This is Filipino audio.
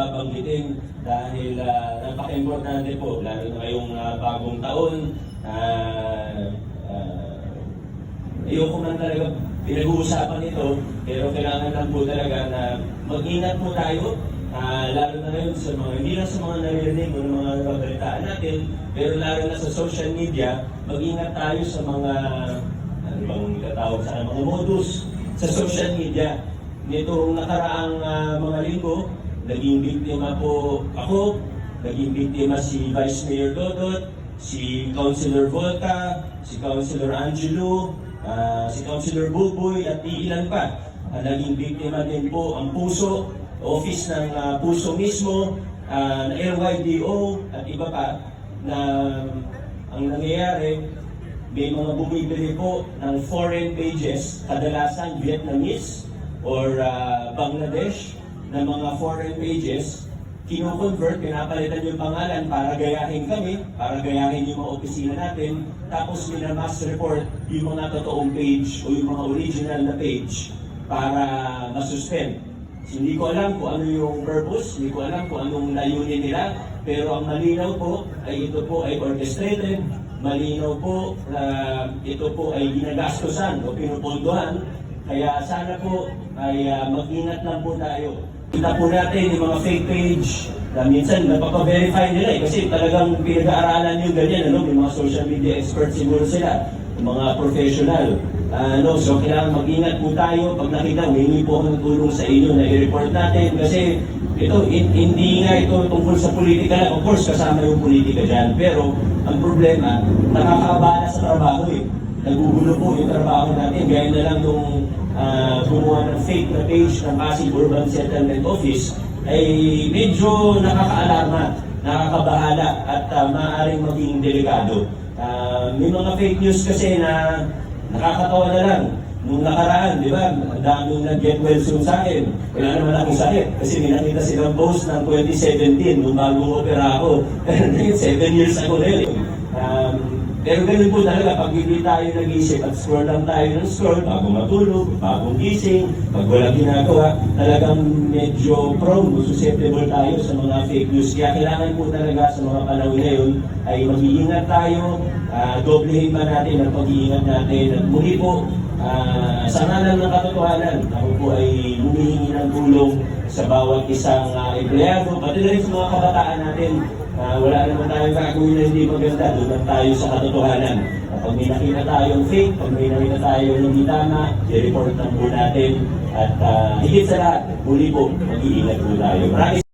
babanggitin dahil uh, napaka-importante po, lalo na ngayong ah, bagong taon. ah, ah, ayoko man talaga pinag-uusapan ito, pero kailangan lang po talaga na mag-ingat po tayo, ah, lalo na ngayon sa mga, hindi lang sa mga naririnig o mga nababalitaan natin, pero lalo na sa social media, mag-ingat tayo sa mga, ano bang itatawag sa mga modus sa social media. Nitong nakaraang ah, mga linggo, naging biktima po ako, naging biktima si Vice Mayor Dodot, si Councilor Volta, si Councilor Angelo, ah, si Councilor Buboy at ilan pa. Ah, naging biktima din po ang puso, office ng ah, puso mismo, na LYDO at iba pa na ang nangyayari, may mga bumibili po ng foreign pages, kadalasan Vietnamese or ah, Bangladesh na mga foreign pages, kino-convert, pinapalitan yung pangalan para gayahin kami, para gayahin yung mga opisina natin, tapos minamass report yung mga totoong page o yung mga original na page para masuspend. Hindi ko alam kung ano yung purpose, hindi ko alam kung anong layunin nila, pero ang malinaw po ay ito po ay orchestrated, malinaw po na ito po ay ginagastosan o pinupondohan, kaya sana po ay ah, mag-ingat lang po tayo. Kita po natin yung mga fake page na minsan napapa-verify nila eh, kasi talagang pinag-aaralan yung ganyan, ano, yung mga social media experts siguro sila, mga professional. Ano, so kailangan mag-ingat po tayo pag nakita, humingi po ng tulong sa inyo na i-report natin kasi ito, hin- hindi nga ito tungkol sa politika lang. Of course, kasama yung politika dyan. Pero ang problema, nakakabala sa trabaho eh. Nagugulo po yung trabaho natin. Gaya na lang nung ah, gumawa ng fake na page ng Pasig Urban Settlement Office ay medyo nakakaalarma, nakakabahala at uh, maaaring maging delikado. Ah, may mga fake news kasi na nakakatawa na lang. Nung nakaraan, di ba, daming nag-get well soon sa akin. Wala naman akong sakit kasi may nakita silang post ng 2017 nung bagong opera ako. Pero ngayon, 7 years ago na yun. Um, pero ganun po talaga, pag hindi tayo nag-isip at scroll lang tayo ng scroll bago matulog, bagong gising, pag walang ginagawa, talagang medyo prone, susceptible tayo sa mga fake news. Kaya kailangan po talaga sa mga panahon ngayon ay mag-iingat tayo, uh, doblehin pa natin ang pag-iingat natin. At muli po, ah, sa ngalan ng katotohanan, ako po ay humihingi ng tulong sa bawat isang uh, empleyado, pati na rin sa mga kabataan natin Ah, wala naman tayong gagawin na hindi maganda, doon tayo sa katotohanan. Kapag may nakita tayong fake, pag may nakita tayong hindi tama, i-report lang po natin. At ah, higit sa lahat, muli po, mag-iingat po tayo. Maraming